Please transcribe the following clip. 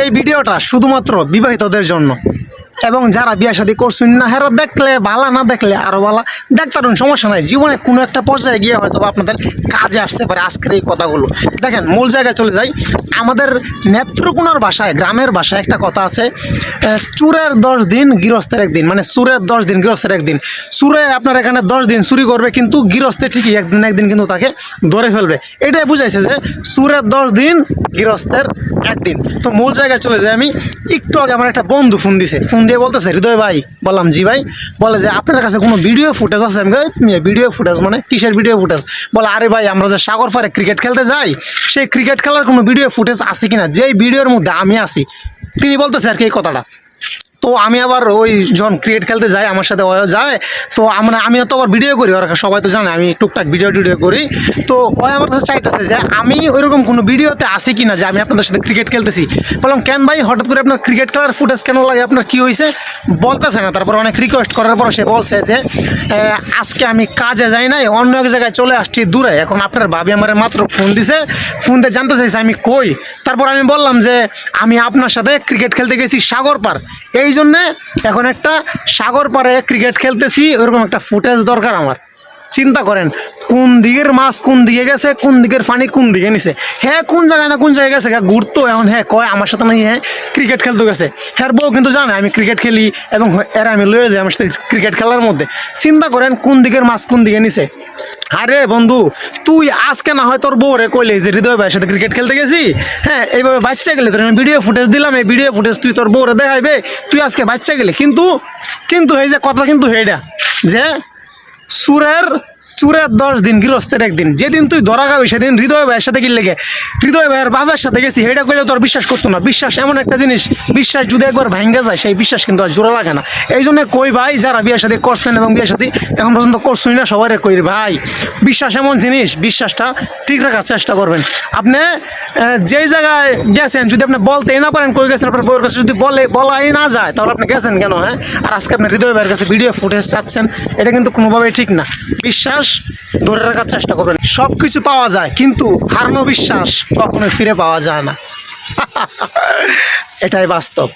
এই ভিডিওটা শুধুমাত্র বিবাহিতদের জন্য। এবং যারা বিয়ে শাদী করছেন না, হেরা দেখলে ভালো, না দেখলে আরও ভালো। দেখতারুন সমস্যা নাই। জীবনে কোনো একটা পর্যায়ে গিয়ে হয়তো আপনাদের কাজে আসতে পারে আজকের এই কথাগুলো। দেখেন, মূল জায়গায় চলে যাই। আমাদের নেত্রকোনার ভাষায় গ্রামের ভাষায় একটা কথা আছে চুরের দশ দিন, গৃহস্থের একদিন। মানে সুরের দশ দিন, গৃহস্থের একদিন। সুরে আপনার এখানে দশ দিন চুরি করবে, কিন্তু গৃহস্থে ঠিকই একদিন একদিন কিন্তু তাকে ধরে ফেলবে। এটাই বুঝাইছে যে সুরের দশ দিন, গৃহস্থের একদিন। তো মূল জায়গায় চলে যাই আমি। একটু আগে আমার একটা বন্ধু ফোন দিছে। ফোন দিয়ে বলতেছে, হৃদয় ভাই, বললাম, জি ভাই। বলে যে, আপনার কাছে কোনো ভিডিও ফুটেজ আছে? আমি ভিডিও ফুটেজ মানে কিসের ভিডিও ফুটেজ বলে, আরে ভাই, আমরা যে সাগর পারে ক্রিকেট খেলতে যাই, সেই ক্রিকেট খেলার কোনো ভিডিও ফুটেজ আছে কিনা? যেই ভিডিওর মধ্যে আমি আছি। তিনি বলতেছে আর কি এই কথাটা। তো আমি আবার ওই যখন ক্রিকেট খেলতে যাই, আমার সাথে ওও যায়, তো আমরা, আমিও তো আবার ভিডিও করি, ওরা সবাই তো জানে, আমি টুকটাক ভিডিও টিডিও করি। তো ওই আমার কাছে চাইতেছে যে, আমি ওইরকম কোনো ভিডিওতে আসি কি না যে আমি আপনাদের সাথে ক্রিকেট খেলতেছি। বললাম, কেন ভাই, হঠাৎ করে আপনার ক্রিকেট খেলার ফুটেজ কেন লাগে? আপনার কী হয়েছে বলতেছে না। তারপর অনেক রিকোয়েস্ট করার পর সে বলছে যে আজকে আমি কাজে যাই নাই, অন্য এক জায়গায় চলে আসছি দূরে। এখন আপনার ভাবি আমার মাত্র ফোন দিছে ফোন দিয়ে জানতে চাইছে আমি কই? তারপর আমি বললাম যে, আমি আপনার সাথে ক্রিকেট খেলতে গেছি সাগর পার এই জন্যে এখন একটা সাগর পাড়ে ক্রিকেট খেলতেছি ওরকম একটা ফুটেজ দরকার আমার। চিন্তা করেন, কোন দিকের মাছ কোন দিকে গেছে, কোন দিকের পানি কোন দিকে নিছে? হ্যাঁ কোন জায়গায় না কোন জায়গায় গেছে? ঘুরতো এখন হ্যাঁ কয়, আমার সাথে মানে হ্যাঁ ক্রিকেট খেলতে গেছে। হ্যাঁ বউ কিন্তু জানে, আমি ক্রিকেট খেলি এবং এর আমি লয়ে যাই আমার সাথে ক্রিকেট খেলার মধ্যে। চিন্তা করেন, কোন দিকের মাছ কোন দিকে নিছে? আরে বন্ধু, তুই আজকে না হয় তোর বউরে কইলে যে হৃদয় ভাইয়ের সাথে ক্রিকেট খেলতে গেছি? হ্যাঁ এইভাবে বাচ্চা গেলে তোর আমি ভিডিও ফুটেজ দিলাম, এই ভিডিও ফুটেজ তুই তোর বউরে দেখাইবে, তুই আজকে বাচ্চা গেলে। কিন্তু কিন্তু এই যে কথা কিন্তু হেডা যে সুরের চুরের দশ দিন, গৃহস্থের একদিন। যেদিন তুই ধরা খাবি, সেদিন হৃদয় ভাইয়ের সাথে গিয়ে লেগে। হৃদয় ভাইয়ের বাবার সাথে গেছি হেটা করলে তোর বিশ্বাস করতো না। বিশ্বাস এমন একটা জিনিস, বিশ্বাস যদি একবার ভাঙ্গে যায়, সেই বিশ্বাস কিন্তু আর জোড়া লাগে না। এই জন্য কই ভাই, যারা বিয়ের সাথে করছেন এবং বিয়ের সাথে এখন পর্যন্ত করছুই না সবাই কই ভাই। বিশ্বাস এমন জিনিস, বিশ্বাসটা ঠিক রাখার চেষ্টা করবেন। আপনি যেই জায়গায় গেছেন, যদি আপনি বলতেই না পারেন কই গেছেন, আপনার বউয়ের কাছে যদি বলে, বলাই না যায়, তাহলে আপনি গেছেন কেন হ্যাঁ? আর আজকে আপনি হৃদয় ভাইয়ের কাছে ভিডিও ফুটেজ চাচ্ছেন, এটা কিন্তু কোনোভাবেই ঠিক না। বিশ্বাস ধরে রাখার চেষ্টা করবেন। সব কিছু পাওয়া যায়, কিন্তু হারানো বিশ্বাস কখনোই ফিরে পাওয়া যায় না। এটাই বাস্তব।